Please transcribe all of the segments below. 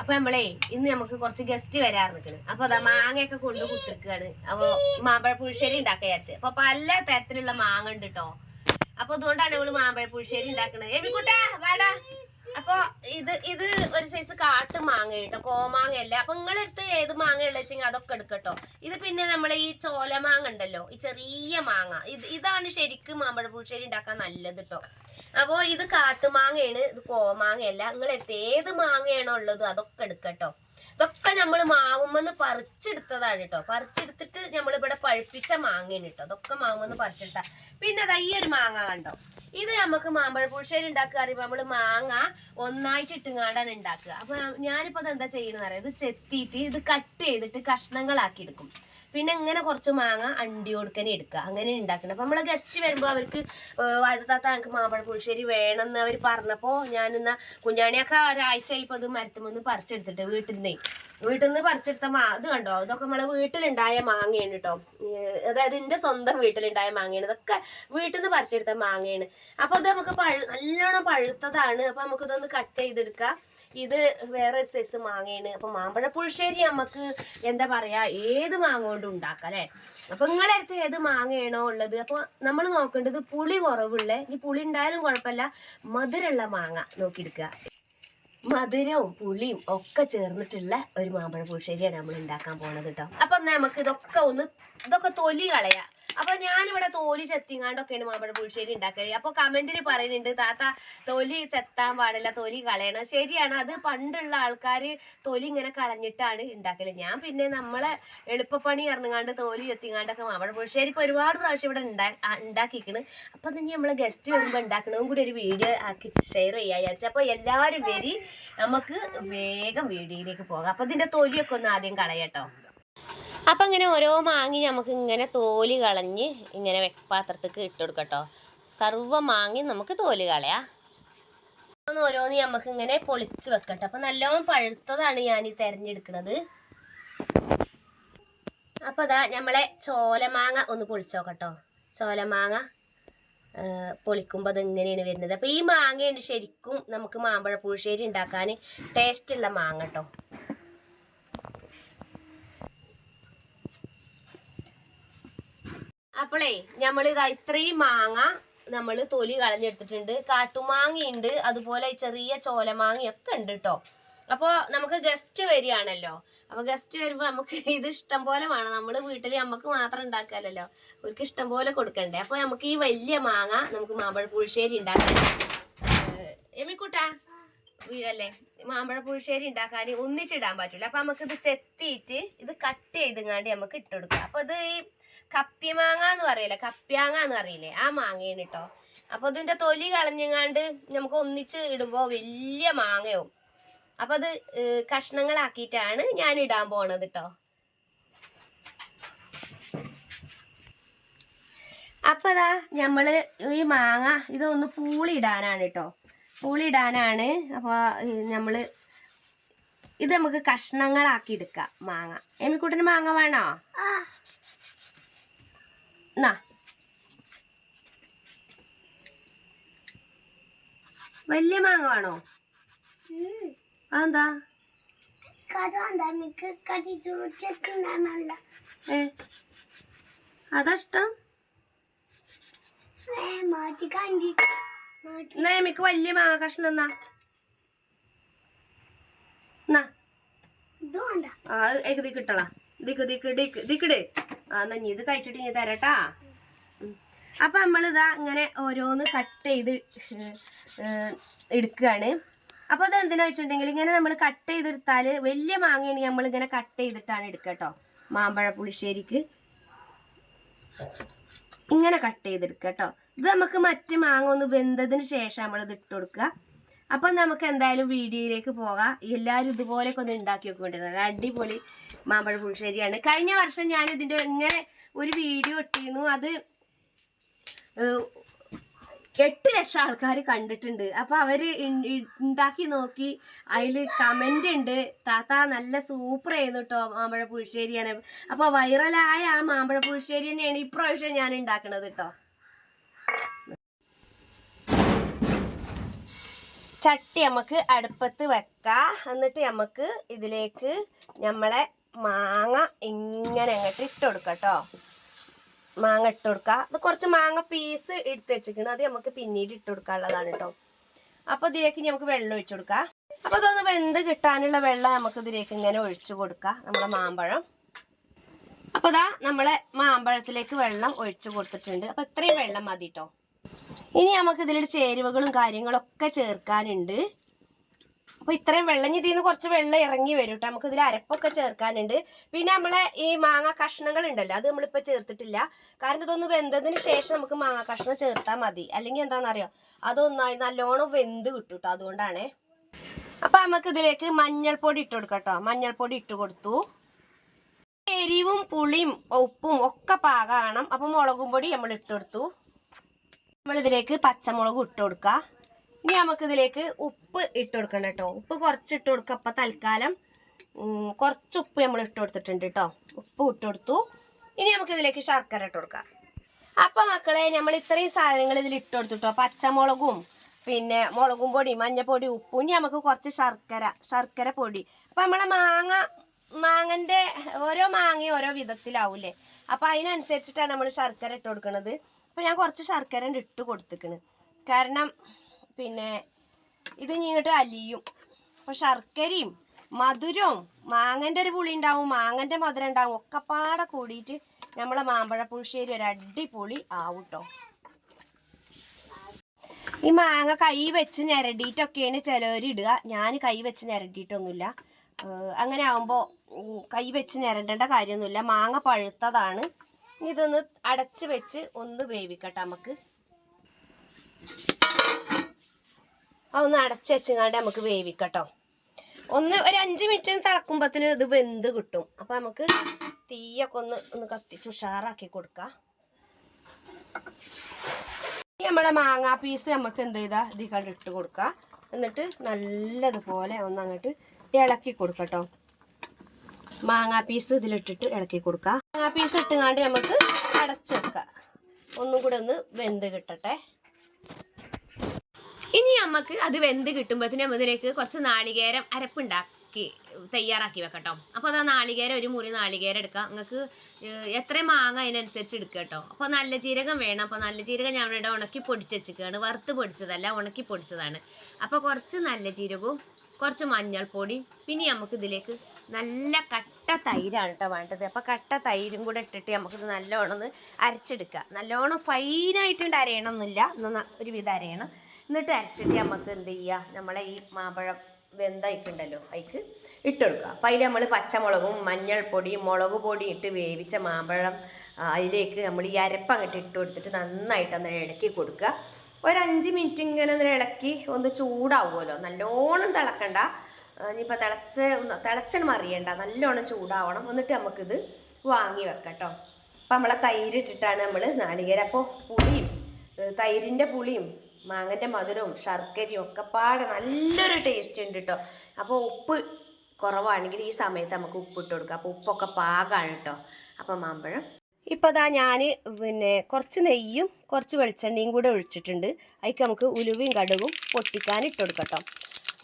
അപ്പൊ നമ്മളേ ഇന്ന് നമുക്ക് കുറച്ച് ഗസ്റ്റ് നിൽക്കണ് അപ്പൊ അതാ മാങ്ങയൊക്കെ കൊണ്ട് കുത്തിരിക്കുകയാണ് അപ്പൊ മാമ്പഴ പുളിശ്ശേരി ഉണ്ടാക്കാൻ വിചാരിച്ചു. അപ്പൊ പല തരത്തിലുള്ള മാങ്ങ ഉണ്ട് കേട്ടോ അപ്പൊ അതുകൊണ്ടാണ് നമ്മൾ മാമ്പഴ പുളിശ്ശേരി ഉണ്ടാക്കണത്. എവിക്കുട്ടാ വാടാ. അപ്പൊ ഇത് ഇത് ഒരു സൈസ് കാട്ട് മാങ്ങ കേട്ടോ കോമാങ്ങ അല്ലേ? അപ്പൊ നിങ്ങളെടുത്ത് ഏത് മാങ്ങ ഉള്ളെച്ചെങ്കിൽ അതൊക്കെ എടുക്കട്ടോ ഇത് പിന്നെ നമ്മൾ ഈ ചോല മാങ്ങ ഉണ്ടല്ലോ ഈ ചെറിയ മാങ്ങ. ഇത് ഇതാണ് ശരിക്കും മാമ്പഴ പുളിശ്ശേരി ഉണ്ടാക്കാൻ നല്ലത് കേട്ടോ. അപ്പോ ഇത് കാട്ടുമാങ്ങയാണ് ഇത് കോമാങ്ങയല്ല. നിങ്ങൾ ഏത് മാങ്ങയാണോ ഉള്ളത് അതൊക്കെ എടുക്കട്ടോ ഇതൊക്കെ നമ്മൾ മാവുമെന്ന് പറിച്ചെടുത്തതാണ് കേട്ടോ. പറിച്ചെടുത്തിട്ട് നമ്മൾ ഇവിടെ പഴുപ്പിച്ച മാങ്ങയാണ് കേട്ടോ. അതൊക്കെ മാവുമെന്ന് പറിച്ചെടുത്ത. പിന്നെ അതാ ഈ ഒരു മാങ്ങ കണ്ടോ? ഇത് നമുക്ക് മാമ്പഴ പുളിശ്ശേരി ഉണ്ടാക്കുക അറിയുമ്പോൾ നമ്മൾ മാങ്ങ ഒന്നായിട്ട് ഇട്ടുങ്ങാണ്ടാണ് ഉണ്ടാക്കുക. അപ്പൊ ഞാനിപ്പോ അത് എന്താ ചെയ്യുന്നത് അറിയാം? ഇത് ചെത്തിയിട്ട് ഇത് കട്ട് ചെയ്തിട്ട് കഷ്ണങ്ങളാക്കി എടുക്കും പിന്നെ ഇങ്ങനെ കുറച്ച് മാങ്ങ അണ്ടി കൊടുക്കനെ എടുക്കുക. അങ്ങനെ ഉണ്ടാക്കണം അപ്പൊ നമ്മളെ ഗസ്റ്റ് വരുമ്പോൾ അവർക്ക് വലുതാത്ത ഞങ്ങൾക്ക് മാമ്പഴ പുളിശ്ശേരി വേണമെന്ന് അവർ പറഞ്ഞപ്പോൾ ഞാനിന്ന് കുഞ്ഞാണിയൊക്കെ ഒരാഴ്ച ഇപ്പോൾ ഇത് മരത്തുമെന്ന് പറിച്ചെടുത്തിട്ട് വീട്ടിൽ നിന്നേ വീട്ടിൽ നിന്ന് പറിച്ചെടുത്ത മാ ഇത് കണ്ടോ? ഇതൊക്കെ നമ്മളെ വീട്ടിലുണ്ടായ മാങ്ങയാണ് കേട്ടോ അതായത് എന്റെ സ്വന്തം വീട്ടിലുണ്ടായ മാങ്ങയാണ്. ഇതൊക്കെ വീട്ടിൽ നിന്ന് പറിച്ചെടുത്ത മാങ്ങയാണ്. അപ്പോൾ ഇത് നമുക്ക് പഴു നല്ലോണം പഴുത്തതാണ്. അപ്പൊ നമുക്ക് ഇതൊന്ന് കട്ട് ചെയ്തെടുക്കാം. ഇത് വേറെ ഒരു സൈസ് മാങ്ങയാണ്. അപ്പൊ മാമ്പഴ പുളിശ്ശേരി നമുക്ക് എന്താ പറയാ ഏത് മാങ്ങ കൊണ്ട് ഉണ്ടാക്കാം അല്ലെ? അപ്പൊ നിങ്ങളെ അടുത്ത് ഏത് മാങ്ങയാണോ ഉള്ളത്? അപ്പൊ നമ്മൾ നോക്കേണ്ടത് പുളി കുറവുള്ള ഇനി പുളി ഉണ്ടായാലും കുഴപ്പമില്ല മധുരമുള്ള മാങ്ങ നോക്കിയെടുക്കുക. മധുരവും പുളിയും ഒക്കെ ചേർന്നിട്ടുള്ള ഒരു മാമ്പഴ പുളിശ്ശേരിയാണ് നമ്മൾ ഉണ്ടാക്കാൻ പോണത് കേട്ടോ അപ്പൊ നമുക്ക് ഇതൊക്കെ ഒന്ന് ഇതൊക്കെ തൊലി കളയാ. അപ്പൊ ഞാനിവിടെ തോലി ചെത്തിങ്ങാണ്ടൊക്കെയാണ് മാമ്പഴ പുളിശ്ശേരി ഉണ്ടാക്കൽ. അപ്പൊ കമന്റിൽ പറയുന്നുണ്ട് താത്ത തൊലി ചെത്താൻ പാടില്ല തൊലി കളയണം. ശരിയാണ് അത് പണ്ടുള്ള ആൾക്കാർ തൊലി ഇങ്ങനെ കളഞ്ഞിട്ടാണ് ഉണ്ടാക്കൽ. ഞാൻ പിന്നെ നമ്മളെ എളുപ്പപ്പണി ഇറങ്ങാണ്ട് തോലി ചെത്തിങ്ങാണ്ടൊക്കെ മാമ്പഴ പുളിശ്ശേരി ഇപ്പൊ ഒരുപാട് പ്രാവശ്യം ഇവിടെ ഉണ്ടാക്കിക്കണ്. അപ്പൊ അത് ഇനി നമ്മളെ ഗസ്റ്റ് വരുമ്പോ ഉണ്ടാക്കണതും കൂടി ഒരു വീഡിയോ ആക്കി ഷെയർ ചെയ്യാ വിചാരിച്ചു. അപ്പൊ എല്ലാവരും വരി നമുക്ക് വേഗം വീഡിയോയിലേക്ക് പോകാം. അപ്പൊ ഇതിന്റെ തൊലിയൊക്കെ ഒന്ന് ആദ്യം കളയട്ടോ. അപ്പൊ ഇങ്ങനെ ഓരോ മാങ്ങി നമുക്ക് ഇങ്ങനെ തോൽ കളഞ്ഞ് ഇങ്ങനെ വെപ്പാത്രത്തേക്ക് ഇട്ട് കൊടുക്കട്ടോ. സർവ മാങ്ങി നമുക്ക് തോൽ കളയാം. ഓരോന്ന് നമുക്ക് ഇങ്ങനെ പൊളിച്ച് വെക്കട്ടെ. അപ്പൊ നല്ലോണം പഴുത്തതാണ് ഞാൻ ഈ തെരഞ്ഞെടുക്കുന്നത് അപ്പൊ അതാ നമ്മളെ ചോലമാങ്ങ ഒന്ന് പൊളിച്ചോക്കട്ടോ ചോലമാങ്ങ പൊളിക്കുമ്പോൾ അത് ഇങ്ങനെയാണ് വരുന്നത്? അപ്പോൾ ഈ മാങ്ങയുണ്ട് ശരിക്കും നമുക്ക് മാമ്പഴ പുളിശ്ശേരി ഉണ്ടാക്കാൻ ടേസ്റ്റുള്ള മാങ്ങ കേട്ടോ അപ്പോളേ നമ്മൾ ഇതാ ഇത്രയും മാങ്ങ നമ്മൾ തൊലി കളഞ്ഞെടുത്തിട്ടുണ്ട്. കാട്ടുമാങ്ങയുണ്ട് അതുപോലെ ചെറിയ ചോലമാങ്ങയൊക്കെ ഉണ്ട് കേട്ടോ അപ്പോൾ നമുക്ക് ഗസ്റ്റ് വരികയാണല്ലോ. അപ്പോൾ ഗസ്റ്റ് വരുമ്പോൾ നമുക്ക് ഇത് ഇഷ്ടം പോലെ വേണം. നമ്മൾ വീട്ടിൽ നമുക്ക് മാത്രം ഉണ്ടാക്കാമല്ലോ അവർക്ക് ഇഷ്ടം പോലെ കൊടുക്കണ്ടേ. അപ്പോൾ നമുക്ക് ഈ വലിയ മാങ്ങ നമുക്ക് മാമ്പഴ പുളിശ്ശേരി ഉണ്ടാക്കാൻ എമിക്കൂട്ടാ? അല്ലേ മാമ്പഴ പുളിശ്ശേരി ഉണ്ടാക്കാൻ ഒന്നിച്ചിടാൻ പറ്റില്ല അപ്പോൾ നമുക്കിത് ചെത്തിയിട്ട് ഇത് കട്ട് ചെയ്തുങ്ങാണ്ട് നമുക്ക് ഇട്ടുകൊടുക്കാം അപ്പോൾ അപ്പൊ ഇത് ഈ കപ്പ്യമാങ്ങ എന്ന് പറയില്ലേ? കപ്പ്യാങ്ങ എന്ന് പറയില്ലേ? ആ മാങ്ങയാണ് കേട്ടോ അപ്പൊ ഇതിന്റെ തൊലി കളഞ്ഞങ്ങാണ്ട് നമുക്ക് ഒന്നിച്ച് ഇടുമ്പോൾ വലിയ മാങ്ങയാവും. അപ്പൊ അത് കഷ്ണങ്ങളാക്കിയിട്ടാണ് ഞാൻ ഇടാൻ പോണത് കേട്ടോ അപ്പൊ അതാ നമ്മൾ ഈ മാങ്ങ ഇതൊന്ന് പൂളിയിടാനാണ് കേട്ടോ പൂളിയിടാനാണ് അപ്പോൾ നമ്മൾ ഇത് നമുക്ക് കഷ്ണങ്ങളാക്കി എടുക്കാം മാങ്ങ. എമിക്കുട്ടന് മാങ്ങ വേണോ? എന്നാ വലിയ മാങ്ങ വേണോ? അതെന്താ? ഏ അതാ ഇഷ്ടം. മാറ്റി വലിയ മാങ്ങ കഷ്ണം എന്നാ? എന്നാ. ആ ദിക്ക് ഇട്ടളാ. ദിക്ക് ദിക്ക് ഡിക്ക് ദിക്കിട് എന്നാ നീ ഇത് കഴിച്ചിട്ട് ഇനി തരട്ടാ. അപ്പൊ നമ്മളിതാ ഇങ്ങനെ ഓരോന്ന് കട്ട് ചെയ്ത് എടുക്കുകയാണ്. അപ്പൊ അത് എന്തിനാ വെച്ചിട്ടുണ്ടെങ്കിൽ ഇങ്ങനെ നമ്മൾ കട്ട് ചെയ്തെടുത്താൽ വലിയ മാങ്ങയാണെങ്കിൽ നമ്മൾ ഇങ്ങനെ കട്ട് ചെയ്തിട്ടാണ് എടുക്കുക കേട്ടോ മാമ്പഴ പുളിശ്ശേരിക്ക്. ഇങ്ങനെ കട്ട് ചെയ്തെടുക്കുക കേട്ടോ ഇത് നമുക്ക് മറ്റ് മാങ്ങ ഒന്ന് വെന്തതിന് ശേഷം നമ്മൾ ഇത് ഇട്ട് കൊടുക്കുക. അപ്പം നമുക്ക് എന്തായാലും വീഡിയോയിലേക്ക് പോകാം. എല്ലാവരും ഇതുപോലെയൊക്കെ ഒന്ന് ഉണ്ടാക്കി വെക്കൊണ്ടിരുന്നത് അടിപൊളി മാമ്പഴ പുളിശ്ശേരിയാണ്. കഴിഞ്ഞ വർഷം ഞാൻ ഇതിന്റെ ഇങ്ങനെ ഒരു വീഡിയോ ഇട്ടിരുന്നു. അത് എട്ട് ലക്ഷം ആൾക്കാർ കണ്ടിട്ടുണ്ട്. അപ്പൊ അവർ ഉണ്ടാക്കി നോക്കി. അതിൽ കമന്റ് ഉണ്ട്. താത്ത നല്ല സൂപ്പർ ആയിരുന്നു കേട്ടോ മാമ്പഴ പുളിശ്ശേരിയാണ് അപ്പൊ വൈറലായ ആ മാമ്പഴ പുളിശ്ശേരി തന്നെയാണ് ഇപ്രാവശ്യം ഞാൻ ഉണ്ടാക്കണത് കേട്ടോ ചട്ടി നമുക്ക് അടുപ്പത്ത് വെക്കാം. എന്നിട്ട് നമുക്ക് ഇതിലേക്ക് നമ്മളെ മാങ്ങ ഇങ്ങനെ അങ്ങോട്ട് ഇട്ട് കൊടുക്കാം കേട്ടോ മാങ്ങ ഇട്ട് കൊടുക്കുക അത് കുറച്ച് മാങ്ങ പീസ് എടുത്ത് വെച്ചിരിക്കണം. അത് നമുക്ക് പിന്നീട് ഇട്ട് കൊടുക്കാനുള്ളതാണ് കേട്ടോ അപ്പോൾ ഇതിലേക്ക് നമുക്ക് വെള്ളം ഒഴിച്ചു കൊടുക്കാം. അപ്പോൾ അതൊന്ന് വെന്ത് കിട്ടാനുള്ള വെള്ളം നമുക്ക് ഇതിലേക്ക് ഇങ്ങനെ ഒഴിച്ചു കൊടുക്കാം. നമ്മളെ മാമ്പഴം. അപ്പോൾ ഇതാ നമ്മളെ മാമ്പഴത്തിലേക്ക് വെള്ളം ഒഴിച്ചു കൊടുത്തിട്ടുണ്ട്. അപ്പോൾ ഇത്രയും വെള്ളം മതി കേട്ടോ ഇനി നമുക്ക് ഇതിലൊരു ചേരുവകളും കാര്യങ്ങളൊക്കെ ചേർക്കാനുണ്ട്. അപ്പോൾ ഇത്രയും വെള്ളം ഇതിൽ നിന്ന് കുറച്ച് വെള്ളം ഇറങ്ങി വരും കേട്ടോ നമുക്ക് ഇതിൽ അരപ്പൊക്കെ ചേർക്കാനുണ്ട്. പിന്നെ നമ്മളെ ഈ മാങ്ങ കഷ്ണങ്ങൾ ഉണ്ടല്ലോ അത് നമ്മളിപ്പോൾ ചേർത്തിട്ടില്ല. കാരണം ഇതൊന്ന് വെന്തതിന് ശേഷം നമുക്ക് മാങ്ങ കഷ്ണം ചേർത്താൽ മതി. അല്ലെങ്കിൽ എന്താണെന്നറിയോ? അതൊന്നായി നല്ലോണം വെന്ത് കിട്ടും കേട്ടോ അതുകൊണ്ടാണേ. അപ്പം നമുക്ക് ഇതിലേക്ക് മഞ്ഞൾപ്പൊടി ഇട്ട് കൊടുക്കാം കേട്ടോ മഞ്ഞൾപ്പൊടി ഇട്ട് കൊടുത്തു. എരിവും പുളിയും ഉപ്പും ഒക്കെ പാകമാണ് അപ്പം മുളകും പൊടി നമ്മൾ ഇട്ട് കൊടുത്തു. നമ്മളിതിലേക്ക് പച്ചമുളക് ഇട്ട് കൊടുക്കുക ഇനി നമുക്ക് ഇതിലേക്ക് ഉപ്പ് ഇട്ട് കൊടുക്കണം കേട്ടോ. ഉപ്പ് കുറച്ച് ഇട്ട് കൊടുക്കുക അപ്പം തൽക്കാലം കുറച്ച് ഉപ്പ് നമ്മൾ ഇട്ട് കൊടുത്തിട്ടുണ്ട് കേട്ടോ. ഉപ്പ് ഇട്ട് കൊടുത്തു. ഇനി നമുക്ക് ഇതിലേക്ക് ശർക്കര ഇട്ട് കൊടുക്കാം. അപ്പം മക്കളെ നമ്മൾ ഇത്രയും സാധനങ്ങൾ ഇതിൽ ഇട്ട് കൊടുത്തു കേട്ടോ. പച്ചമുളകും പിന്നെ മുളകും പൊടി മഞ്ഞപ്പൊടി ഉപ്പും. ഇനി നമുക്ക് കുറച്ച് ശർക്കര ശർക്കര പൊടി. അപ്പം നമ്മളെ മാങ്ങ മാങ്ങന്റെ ഓരോ മാങ്ങയും ഓരോ വിധത്തിലാവൂലേ അപ്പം അതിനനുസരിച്ചിട്ടാണ് നമ്മൾ ശർക്കര ഇട്ട് കൊടുക്കുന്നത് അപ്പം ഞാൻ കുറച്ച് ശർക്കര ഇട്ട് കൊടുത്തിക്കണ്. കാരണം പിന്നെ ഇത് ഇങ്ങോട്ട് അലിയും. അപ്പോൾ ശർക്കരയും മധുരവും മാങ്ങന്റെ ഒരു പുളി ഉണ്ടാവും മാങ്ങന്റെ മധുരം ഉണ്ടാവും ഒക്കെ പാടെ കൂടിയിട്ട് നമ്മളെ മാമ്പഴ പുളിശ്ശേരി ഒരു അടിപൊളി ആവും കേട്ടോ ഈ മാങ്ങ കൈ വെച്ച് ഞരടിയിട്ടൊക്കെയാണ് ചിലവരിടുക ഞാൻ കൈ വെച്ച് ഞരടിയിട്ടൊന്നുമില്ല. അങ്ങനെ ആവുമ്പോൾ കൈ വെച്ച് ഞരണ്ടേണ്ട കാര്യമൊന്നുമില്ല. മാങ്ങ പഴുത്തതാണ്. ഇതൊന്ന് അടച്ച് വെച്ച് ഒന്ന് വേവിക്കട്ടെ നമുക്ക്. അതൊന്ന് അടച്ച് വെച്ചങ്ങാണ്ട് നമുക്ക് വേവിക്കട്ടോ. ഒന്ന് ഒരു അഞ്ച് മിനിറ്റ് തിളക്കുമ്പത്തിന് ഇത് വെന്ത് കിട്ടും. അപ്പം നമുക്ക് തീയൊക്കെ ഒന്ന് ഒന്ന് കത്തിച്ച് ഉഷാറാക്കി കൊടുക്കാം. നമ്മളെ മാങ്ങാ പീസ് നമുക്ക് എന്ത് ചെയ്താൽ ഇതിൽ ഇട്ട് കൊടുക്കാം. എന്നിട്ട് നല്ലതുപോലെ ഒന്ന് അങ്ങോട്ട് ഇളക്കി കൊടുക്കട്ടോ. മാങ്ങാ പീസ് ഇതിലിട്ടിട്ട് ഇളക്കി കൊടുക്കാം. മാങ്ങാ പീസ് ഇട്ടുകാണ്ട് നമുക്ക് അടച്ചെടുക്കാം. ഒന്നും കൂടെ ഒന്ന് വെന്ത് കിട്ടട്ടെ. ഇനി നമുക്ക് അത് വെന്ത് കിട്ടുമ്പോഴത്തേനും നമ്മൾ ഇതിലേക്ക് കുറച്ച് നാളികേരം അരപ്പുണ്ടാക്കി തയ്യാറാക്കി വെക്കട്ടോ. അപ്പോൾ അത് ആ നാളികേരം ഒരു മുറി നാളികേരം എടുക്കാം. നിങ്ങൾക്ക് എത്ര മാങ്ങ അതിനനുസരിച്ച് എടുക്കുക കേട്ടോ. അപ്പോൾ നല്ല ജീരകം വേണം. അപ്പോൾ നല്ല ജീരകം ഞാൻ ഇവിടെ ഉണക്കി പൊടിച്ച് വെച്ചിരിക്കുകയാണ്. വറുത്ത് പൊടിച്ചതല്ല ഉണക്കി പൊടിച്ചതാണ്. അപ്പോൾ കുറച്ച് നല്ല ജീരകവും കുറച്ച് മഞ്ഞൾപ്പൊടി പിന്നെ നമുക്ക് ഇതിലേക്ക് നല്ല കട്ട തൈരാണ് കേട്ടോ വേണ്ടത്. അപ്പോൾ കട്ട തൈരും കൂടെ ഇട്ടിട്ട് നമുക്കിത് നല്ലോണം ഒന്ന് അരച്ചെടുക്കുക നല്ലോണം ഫൈനായിട്ടുണ്ട് അരയണമെന്നില്ല എന്നാൽ ഒരുവിധം അരയണം. എന്നിട്ട് അരച്ചിട്ട് നമുക്ക് എന്ത് ചെയ്യുക നമ്മളെ ഈ മാമ്പഴം വെന്തായിട്ടുണ്ടല്ലോ അതിക്ക് ഇട്ടെടുക്കുക അപ്പം അതിൽ നമ്മൾ പച്ചമുളകും മഞ്ഞൾപ്പൊടിയും മുളക് പൊടിയും ഇട്ട് വേവിച്ച മാമ്പഴം അതിലേക്ക് നമ്മൾ ഈ അരപ്പ് അങ്ങോട്ട് ഇട്ട് കൊടുത്തിട്ട് നന്നായിട്ട് അന്നേരം ഇളക്കി കൊടുക്കുക ഒരു അഞ്ച് മിനിറ്റ് ഇങ്ങനെ ഒന്ന് ഇളക്കി ഒന്ന് ചൂടാവുമല്ലോ നല്ലോണം തിളക്കണ്ട. ഇനിയിപ്പോൾ തിളച്ച് തിളച്ചണം അറിയണ്ട നല്ലോണം ചൂടാവണം. എന്നിട്ട് നമുക്കിത് വാങ്ങി വെക്കാം കേട്ടോ അപ്പം നമ്മളെ തൈര് ഇട്ടിട്ടാണ് നമ്മൾ നാളികേരം. അപ്പോൾ പുളിയും തൈരിന്റെ പുളിയും മാങ്ങന്റെ മധുരവും ശർക്കരയും ഒക്കെ പാടെ നല്ലൊരു ടേസ്റ്റ് ഉണ്ട് കേട്ടോ അപ്പോൾ ഉപ്പ് കുറവാണെങ്കിൽ ഈ സമയത്ത് നമുക്ക് ഉപ്പ് ഇട്ട് കൊടുക്കാം. അപ്പോൾ ഉപ്പൊക്കെ പാകമാണ് കേട്ടോ അപ്പോൾ മാമ്പഴം. ഇപ്പോൾ ദാ ഞാൻ പിന്നെ കുറച്ച് നെയ്യും കുറച്ച് വെളിച്ചെണ്ണയും കൂടെ ഒഴിച്ചിട്ടുണ്ട്. അതിക്ക് നമുക്ക് ഉലുവയും കടുകും പൊട്ടിക്കാൻ ഇട്ട് കൊടുക്കാം കേട്ടോ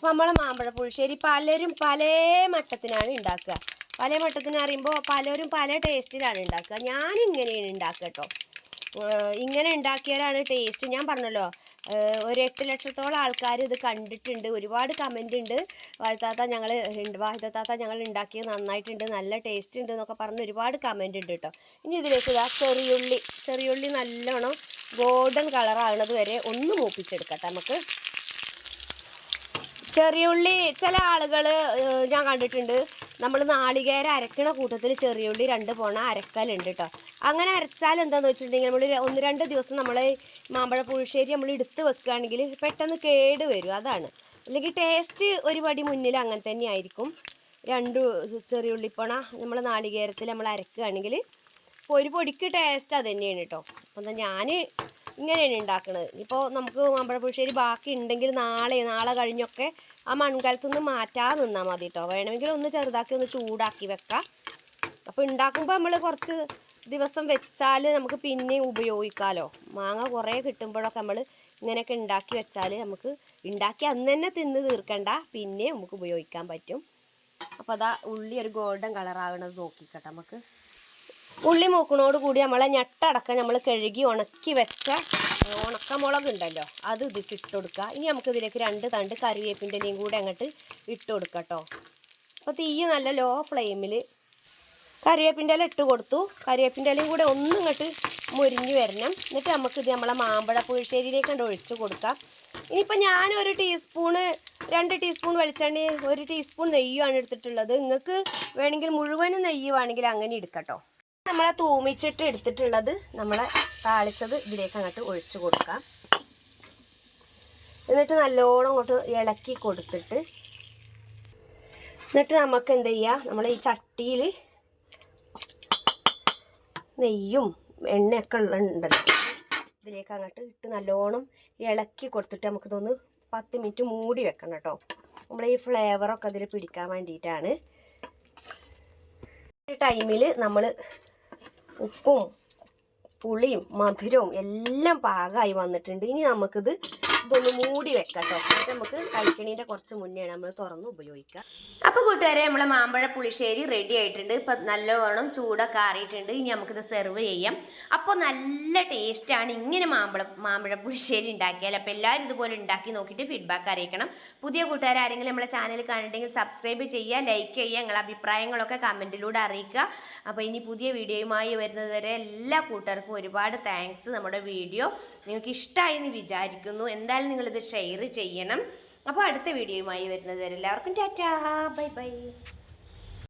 നമ്മളെ മാമ്പഴ പുളിശ്ശേരി പലരും പല മട്ടത്തിനാണ് ഉണ്ടാക്കുക പല മട്ടത്തിന് അറിയുമ്പോൾ പലരും പല ടേസ്റ്റിലാണ് ഉണ്ടാക്കുക ഞാൻ ഇങ്ങനെയാണ് ഉണ്ടാക്കുക കേട്ടോ ഇങ്ങനെ ഉണ്ടാക്കിയാലാണ് ടേസ്റ്റ് ഞാൻ പറഞ്ഞല്ലോ ഒരു എട്ട് ലക്ഷത്തോളം ആൾക്കാർ ഇത് കണ്ടിട്ടുണ്ട്. ഒരുപാട് കമന്റ് ഉണ്ട്. വാഴ്ത്താത്ത ഞങ്ങൾ വാഴ്ത്താത്ത ഞങ്ങൾ ഉണ്ടാക്കിയത് നന്നായിട്ടുണ്ട് നല്ല ടേസ്റ്റ് ഉണ്ട് എന്നൊക്കെ പറഞ്ഞ് ഒരുപാട് കമന്റ് ഉണ്ട് കേട്ടോ ഇനി ഇതിലേക്ക് ഇതാ ചെറിയുള്ളി. ചെറിയുള്ളി നല്ലോണം ഗോൾഡൻ കളറാകുന്നത് വരെ ഒന്ന് മൂപ്പിച്ചെടുക്കട്ടെ നമുക്ക്. ചെറിയുള്ളി ചില ആളുകൾ ഞാൻ കണ്ടിട്ടുണ്ട്. നമ്മൾ നാളികേര അരക്കണ കൂട്ടത്തിൽ ചെറിയുള്ളി രണ്ട് പോണ അരക്കലുണ്ട് കേട്ടോ അങ്ങനെ അരച്ചാൽ എന്താണെന്ന് വെച്ചിട്ടുണ്ടെങ്കിൽ നമ്മൾ ഒന്ന് രണ്ട് ദിവസം നമ്മൾ മാമ്പഴ പുളിശ്ശേരി നമ്മൾ എടുത്ത് വെക്കുകയാണെങ്കിൽ പെട്ടെന്ന് കേട് വരും അതാണ്. അല്ലെങ്കിൽ ടേസ്റ്റ് ഒരുപടി മുന്നിൽ അങ്ങനെ തന്നെ ആയിരിക്കും. രണ്ട് ചെറിയുള്ളിപ്പോണ നമ്മൾ നാളികേരത്തിൽ നമ്മൾ അരക്കുകയാണെങ്കിൽ ഒരു പൊടിക്ക് ടേസ്റ്റ് അത് തന്നെയാണ് കേട്ടോ അപ്പം ഞാൻ ഇങ്ങനെയാണ് ഉണ്ടാക്കുന്നത് ഇപ്പോൾ നമുക്ക് മാമ്പഴ പുളിശ്ശേരി ബാക്കി ഉണ്ടെങ്കിൽ നാളെ നാളെ കഴിഞ്ഞൊക്കെ ആ മൺകലത്ത് നിന്ന് മാറ്റാതെ നിന്നാൽ മതി കേട്ടോ വേണമെങ്കിൽ ഒന്ന് ചെറുതാക്കി ഒന്ന് ചൂടാക്കി വെക്കാം. അപ്പോൾ ഉണ്ടാക്കുമ്പോൾ നമ്മൾ കുറച്ച് ദിവസം വെച്ചാൽ നമുക്ക് പിന്നെ ഉപയോഗിക്കാമല്ലോ മാങ്ങ കുറേ കിട്ടുമ്പോഴൊക്കെ നമ്മൾ ഇങ്ങനെയൊക്കെ ഉണ്ടാക്കി വെച്ചാൽ നമുക്ക് ഉണ്ടാക്കി അന്ന് തന്നെ തിന്ന് തീർക്കണ്ട. പിന്നെ നമുക്ക് ഉപയോഗിക്കാൻ പറ്റും. അപ്പോൾ അതാ ഉള്ളി ഒരു ഗോൾഡൻ കളറാകണത് നോക്കിക്കട്ടെ നമുക്ക്. ഉള്ളി മൂക്കണോട് കൂടി നമ്മളെ ഞെട്ടടക്കം നമ്മൾ കഴുകി ഉണക്കി വെച്ച ഉണക്കമുളക് ഉണ്ടല്ലോ അത് ഇതിട്ട് ഇട്ട് കൊടുക്കുക. ഇനി നമുക്ക് ഇതിലേക്ക് രണ്ട് തണ്ട് കറിവേപ്പിന്റെയും കൂടെ അങ്ങോട്ട് ഇട്ട് കൊടുക്കാം കേട്ടോ. അപ്പോൾ തീ നല്ല ലോ ഫ്ലെയിമിൽ കറിവേപ്പിന്റെ ഇല ഇട്ട് കൊടുത്തു. കറിവേപ്പിന്റെ ഇലയും കൂടെ ഒന്നും ഇങ്ങോട്ട് മുരിഞ്ഞ് വരണം. എന്നിട്ട് നമുക്കിത് നമ്മളെ മാമ്പഴ പുഴുശ്ശേരിയിലേക്ക് കണ്ട് ഒഴിച്ച് കൊടുക്കാം. ഇനിയിപ്പോൾ ഞാനൊരു ടീസ്പൂണ് രണ്ട് ടീസ്പൂൺ വെളിച്ചെണ്ണ ഒരു ടീസ്പൂൺ നെയ്യുമാണ് എടുത്തിട്ടുള്ളത്. നിങ്ങൾക്ക് വേണമെങ്കിൽ മുഴുവനും നെയ്യ് വേണമെങ്കിൽ അങ്ങനെ എടുക്കട്ടോ നമ്മളെ തൂമിച്ചിട്ട് എടുത്തിട്ടുള്ളത് നമ്മളെ താളിച്ചത് ഇതിലേക്ക് അങ്ങോട്ട് ഒഴിച്ചു കൊടുക്കാം. എന്നിട്ട് നല്ലോണം അങ്ങോട്ട് ഇളക്കി കൊടുത്തിട്ട് എന്നിട്ട് നമുക്ക് എന്ത് ചെയ്യാം? നമ്മൾ ഈ ചട്ടിയിൽ നെയ്യും എണ്ണയൊക്കെ ഉണ്ടല്ലോ. ഇതിലേക്ക് അങ്ങോട്ട് ഇട്ട് നല്ലോണം ഇളക്കി കൊടുത്തിട്ട് നമുക്കിതൊന്ന് പത്ത് മിനിറ്റ് മൂടി വെക്കണം കേട്ടോ. നമ്മൾ ഈ ഫ്ലേവറൊക്കെ അതിൽ പിടിക്കാൻ വേണ്ടിയിട്ടാണ്. ടൈമിൽ നമ്മൾ ഉപ്പും പുളിയും മധുരവും എല്ലാം പാകമായി വന്നിട്ടുണ്ട്. ഇനി നമുക്കിത് ഇതൊന്ന് മൂടി വെക്കാം കേട്ടോ നമുക്ക് കഴിക്കണീന്റെ കുറച്ച് മുന്നേ നമ്മൾ തുറന്ന് ഉപയോഗിക്കാം അപ്പോൾ കൂട്ടുകാരെ നമ്മളെ മാമ്പഴ പുളിശ്ശേരി റെഡി ആയിട്ടുണ്ട്. ഇപ്പം നല്ലവണ്ണം ചൂടൊക്കെ ആറിയിട്ടുണ്ട്. ഇനി നമുക്കിത് സെർവ് ചെയ്യാം. അപ്പോൾ നല്ല ടേസ്റ്റാണ് ഇങ്ങനെ മാമ്പഴ മാമ്പഴ പുളിശ്ശേരി ഉണ്ടാക്കിയാൽ. അപ്പോൾ എല്ലാവരും ഇതുപോലെ ഉണ്ടാക്കി നോക്കിയിട്ട് ഫീഡ്ബാക്ക് അറിയിക്കണം. പുതിയ കൂട്ടുകാർ ആരെങ്കിലും നമ്മളെ ചാനൽ കണ്ടിട്ടുണ്ടെങ്കിൽ സബ്സ്ക്രൈബ് ചെയ്യുക ലൈക്ക് ചെയ്യുക നിങ്ങളുടെ അഭിപ്രായങ്ങളൊക്കെ കമന്റിലൂടെ അറിയിക്കുക. അപ്പോൾ ഇനി പുതിയ വീഡിയോയുമായി വരുന്നത് വരെ എല്ലാ കൂട്ടുകാർക്കും ഒരുപാട് താങ്ക്സ് നമ്മുടെ വീഡിയോ. നിങ്ങൾക്ക് ഇഷ്ടമായി എന്ന് വിചാരിക്കുന്നു. എന്തായാലും നിങ്ങളിത് ഷെയർ ചെയ്യണം. അപ്പോൾ അടുത്ത വീഡിയോയുമായി വരുന്നത് വരെ എല്ലാവർക്കും ടാറ്റാ. Bye bye.